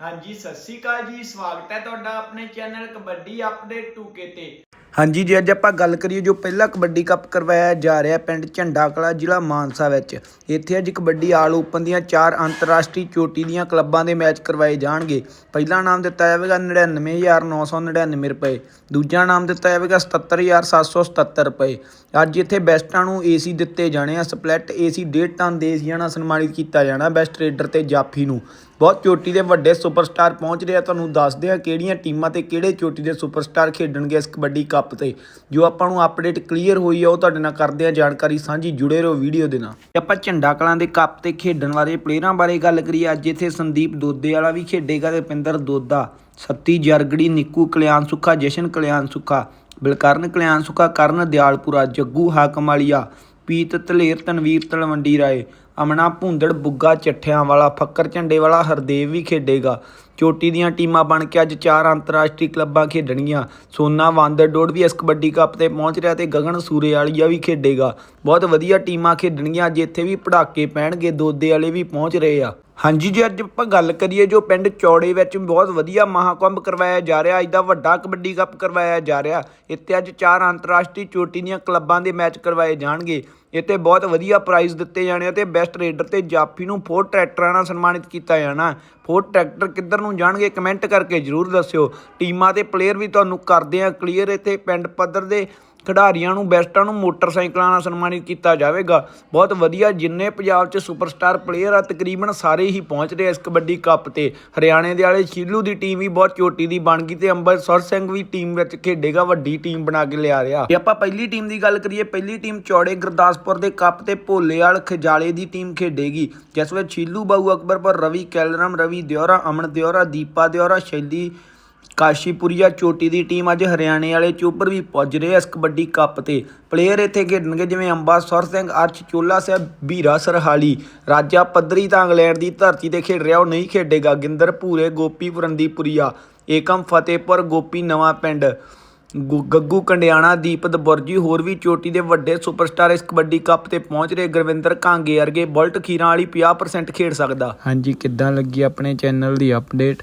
ਹਾਂਜੀ, ਸਤਿ ਸ਼੍ਰੀ ਅਕਾਲ ਜੀ, ਸਵਾਗਤ ਹੈ ਤੁਹਾਡਾ ਆਪਣੇ ਚੈਨਲ ਕਬੱਡੀ ਅਪਡੇਟ 2K ਤੇ। ਹਾਂਜੀ ਜੀ, ਅੱਜ ਆਪਾਂ ਗੱਲ ਕਰੀਏ ਜੋ ਪਹਿਲਾ ਕਬੱਡੀ ਕੱਪ ਕਰਵਾਇਆ ਜਾ ਰਿਹਾ ਪਿੰਡ ਝੰਡਾ ਕਲਾ ਜ਼ਿਲ੍ਹਾ ਮਾਨਸਾ ਵਿੱਚ। ਇੱਥੇ ਅੱਜ ਕਬੱਡੀ ਆਲ ਓਪਨ ਦੀਆਂ ਚਾਰ ਅੰਤਰਰਾਸ਼ਟਰੀ ਚੋਟੀ ਦੀਆਂ ਕਲੱਬਾਂ ਦੇ ਮੈਚ ਕਰਵਾਏ ਜਾਣਗੇ। ਪਹਿਲਾ ਨਾਮ ਦਿੱਤਾ ਜਾਵੇਗਾ 99999 ਰੁਪਏ। ਦੂਜਾ ਨਾਮ ਦਿੱਤਾ ਜਾਵੇਗਾ 77777 ਰੁਪਏ। ਅੱਜ ਇੱਥੇ ਬੈਸਟਾਂ ਨੂੰ ਏਸੀ ਦਿੱਤੇ ਜਾਣੇ ਆ, ਸਪਲਿਟ ਏਸੀ 1.5 ਟਨ ਦੇ ਏਸੀਆਂ ਨਾਲ ਸਨਮਾਨਿਤ ਕੀਤਾ ਜਾਣਾ ਬੈਸਟ ਰੇਡਰ ਤੇ ਜਾਫੀ ਨੂੰ। ਬਹੁਤ ਚੋਟੀ ਦੇ ਵੱਡੇ ਸੁਪਰਸਟਾਰ ਪਹੁੰਚ ਰਹੇ ਆ। ਤੁਹਾਨੂੰ ਦੱਸਦੇ ਆ ਕਿਹੜੀਆਂ ਟੀਮਾਂ ਤੇ ਕਿਹੜੇ ਚੋਟੀ ਦੇ ਸੁਪਰਸਟਾਰ ਖੇਡਣਗੇ ਇਸ ਕਬੱਡੀ ਕੱਪ ਤੇ। ਜੋ ਆਪਾਂ ਨੂੰ ਅਪਡੇਟ ਕਲੀਅਰ ਹੋਈ ਆ, ਉਹ ਤੁਹਾਡੇ ਨਾਲ ਕਰਦੇ ਆ ਜਾਣਕਾਰੀ ਸਾਂਝੀ। ਜੁੜੇ ਰਹੋ ਵੀਡੀਓ ਦੇ ਨਾਲ। ਤੇ ਆਪਾਂ ਝੰਡਾ ਕਲਾਂ ਦੇ ਕੱਪ ਤੇ ਖੇਡਣ ਵਾਲੇ ਪਲੇਅਰਾਂ ਬਾਰੇ ਗੱਲ ਕਰੀਏ, ਅੱਜ ਇੱਥੇ ਸੰਦੀਪ ਦੋਦੇ ਵਾਲਾ ਵੀ ਖੇਡੇਗਾ ਤੇ ਪਿੰਦਰ ਦੋਦਾ, ਸੱਤੀ ਜਰਗੜੀ, ਨਿੱਕੂ ਕਲਿਆਣ ਸੁੱਖਾ, ਜਸ਼ਨ ਕਲਿਆਣ ਸੁੱਖਾ, ਬਲਕਰਨ ਕਲਿਆਣ ਸੁੱਖਾ, ਕਰਨ ਦਿਆਲਪੁਰਾ, ਜੱਗੂ ਹਾਕਮ ਵਾਲੀਆ ਪੀਤ ਧਲੇਰ, ਤਨਵੀਰ ਤਲਵੰਡੀ ਰਾਏ ਅਮਨਾ ਭੁੰਦੜ ਬੁੱਗਾ ਚੱਠਿਆਂ ਵਾਲਾ, ਫੱਕਰ ਝੰਡੇ ਵਾਲਾ ਹਰਦੇਵ ਵੀ ਖੇਡੇਗਾ। ਚੋਟੀ ਦੀਆਂ ਟੀਮਾਂ ਬਣ ਕੇ ਅੱਜ ਚਾਰ ਅੰਤਰਰਾਸ਼ਟਰੀ ਕਲੱਬਾਂ ਖੇਡਣਗੀਆਂ। ਸੋਨਾ ਵਾਂਦਰਡੋੜ ਵੀ ਇਸ ਕਬੱਡੀ ਕੱਪ ਤੇ ਪਹੁੰਚ ਰਿਹਾ ਤੇ ਗਗਨ ਸੂਰੇ ਵਾਲੀਆ ਵੀ ਖੇਡੇਗਾ। ਬਹੁਤ ਵਧੀਆ ਟੀਮਾਂ ਖੇਡਣਗੀਆਂ, ਅੱਜ ਇੱਥੇ ਵੀ ਪੜਾਕੇ ਪੈਣਗੇ, ਦੋਦੇ ਵਾਲੇ ਵੀ ਪਹੁੰਚ ਰਹੇ ਆ। ਹਾਂਜੀ ਜੀ, ਅੱਜ ਆਪਾਂ ਗੱਲ ਕਰੀਏ ਜੋ ਪਿੰਡ ਚੌੜੇ ਵਿੱਚ ਬਹੁਤ ਵਧੀਆ ਮਹਾਕੁੰਭ ਕਰਵਾਇਆ ਜਾ ਰਿਹਾ, ਅੱਜ ਦਾ ਵੱਡਾ ਕਬੱਡੀ ਕੱਪ ਕਰਵਾਇਆ ਜਾ ਰਿਹਾ। ਇੱਥੇ ਅੱਜ ਚਾਰ ਅੰਤਰਰਾਸ਼ਟਰੀ ਚੋਟੀ ਦੀਆਂ ਕਲੱਬਾਂ ਦੇ ਮੈਚ ਕਰਵਾਏ ਜਾਣਗੇ। ਇੱਥੇ ਬਹੁਤ ਵਧੀਆ ਪ੍ਰਾਈਜ਼ ਦਿੱਤੇ ਜਾਣੇ ਆ ਤੇ ਬੈਸਟ ਰੇਡਰ ਤੇ ਜਾਫੀ ਨੂੰ ਫੋਰ ਟਰੈਕਟਰਾਂ ਨਾਲ ਸਨਮਾਨਿਤ ਕੀਤਾ ਜਾਣਾ। ਫੋਰ ਟਰੈਕਟਰ ਕਿੱਧਰ ਨੂੰ ਜਾਣਗੇ ਕਮੈਂਟ ਕਰਕੇ ਜਰੂਰ ਦੱਸਿਓ। ਟੀਮਾਂ ਤੇ ਪਲੇਅਰ ਵੀ ਤੁਹਾਨੂੰ ਕਰਦੇ ਆ ਕਲੀਅਰ ਇੱਥੇ ਪਿੰਡ ਪੱਧਰ ਦੇ। ਖਿਡਾਰੀਆਂ ਨੂੰ, ਬੈਸਟਾਂ ਨੂੰ ਮੋਟਰਸਾਈਕਲਾਂ ਨਾਲ ਸਨਮਾਨਿਤ ਕੀਤਾ ਜਾਵੇਗਾ। ਬਹੁਤ ਵਧੀਆ, ਜਿੰਨੇ ਪੰਜਾਬ 'ਚ ਸੁਪਰਸਟਾਰ ਪਲੇਅਰ ਆ, ਤਕਰੀਬਨ ਸਾਰੇ ਹੀ ਪਹੁੰਚ ਰਹੇ ਇਸ ਕਬੱਡੀ ਕੱਪ ਤੇ। ਹਰਿਆਣੇ ਦੇ ਵਾਲੇ ਸ਼ੀਲੂ ਦੀ ਟੀਮ ਵੀ ਬਹੁਤ ਚੋਟੀ ਦੀ ਬਣ ਗਈ ਤੇ ਅੰਬਰਸਰ ਸਿੰਘ ਵੀ ਟੀਮ ਵਿੱਚ ਖੇਡੇਗਾ, ਵੱਡੀ ਟੀਮ ਬਣਾ ਕੇ ਲਿਆ ਰਿਹਾ। ਜੇ ਆਪਾਂ ਪਹਿਲੀ ਟੀਮ ਦੀ ਗੱਲ ਕਰੀਏ, ਪਹਿਲੀ ਟੀਮ ਚੌੜੇ ਗੁਰਦਾਸਪੁਰ ਦੇ ਕੱਪ ਤੇ ਭੋਲੇਵਾਲ ਖਜਾਲੇ ਦੀ ਟੀਮ ਖੇਡੇਗੀ। ਜਿਸ ਵਿੱਚ ਸ਼ੀਲੂ ਬਾਊ ਅਕਬਰਪੁਰ, ਰਵੀ ਕੈਲਰਮ, ਰਵੀ ਦਿਓਰਾ, ਅਮਨ ਦਿਓਰਾ, ਦੀਪਾ ਦਿਓਰਾ, ਸ਼ੈਲੀ ਕਾਸ਼ੀਪੁਰੀਆ ਚੋਟੀ ਦੀ ਟੀਮ ਅੱਜ ਹਰਿਆਣੇ ਵਾਲੇ ਚੋਬਰ ਵੀ ਪੁੱਜ ਰਹੇ ਇਸ ਕਬੱਡੀ ਕੱਪ ਤੇ। ਪਲੇਅਰ ਇੱਥੇ ਖੇਡਣਗੇ ਜਿਵੇਂ ਅੰਬਾ ਸੁਰ ਸਿੰਘ, ਅਰਸ਼ ਚੋਲਾ ਸਾਹਿਬ, ਵੀਰਾ ਸਰਹਾਲੀ। ਰਾਜਾ ਪੱਧਰੀ ਤਾਂ ਇੰਗਲੈਂਡ ਦੀ ਧਰਤੀ ਤੇ ਖੇਡ ਰਿਹਾ, ਉਹ ਨਹੀਂ ਖੇਡੇਗਾ। ਗਿੰਦਰ ਭੂਰੇ, ਗੋਪੀ ਫਰੰਦੀਪੁਰੀਆ ਏਕਮ ਫਤਿਹਪੁਰ, ਗੋਪੀ ਨਵਾਂ ਪਿੰਡ। ਗੁ- ਗੱਗੂ ਕੰਡਿਆਣਾ ਦੀਪਤ ਬੁਰਜੀ ਹੋਰ ਵੀ ਚੋਟੀ ਦੇ ਵੱਡੇ ਸੁਪਰਸਟਾਰ ਇਸ ਕਬੱਡੀ ਕੱਪ ਤੇ ਪਹੁੰਚ ਰਹੇ। ਗੁਰਵਿੰਦਰ ਕਾਂਗੇ ਵਰਗੇ ਬੁਲਟ ਖੀਰਾਂ ਵਾਲੀ 50% ਖੇਡ ਸਕਦਾ। ਹਾਂਜੀ, ਕਿੱਦਾਂ ਲੱਗੀ ਆਪਣੇ ਚੈਨਲ ਦੀ ਅਪਡੇਟ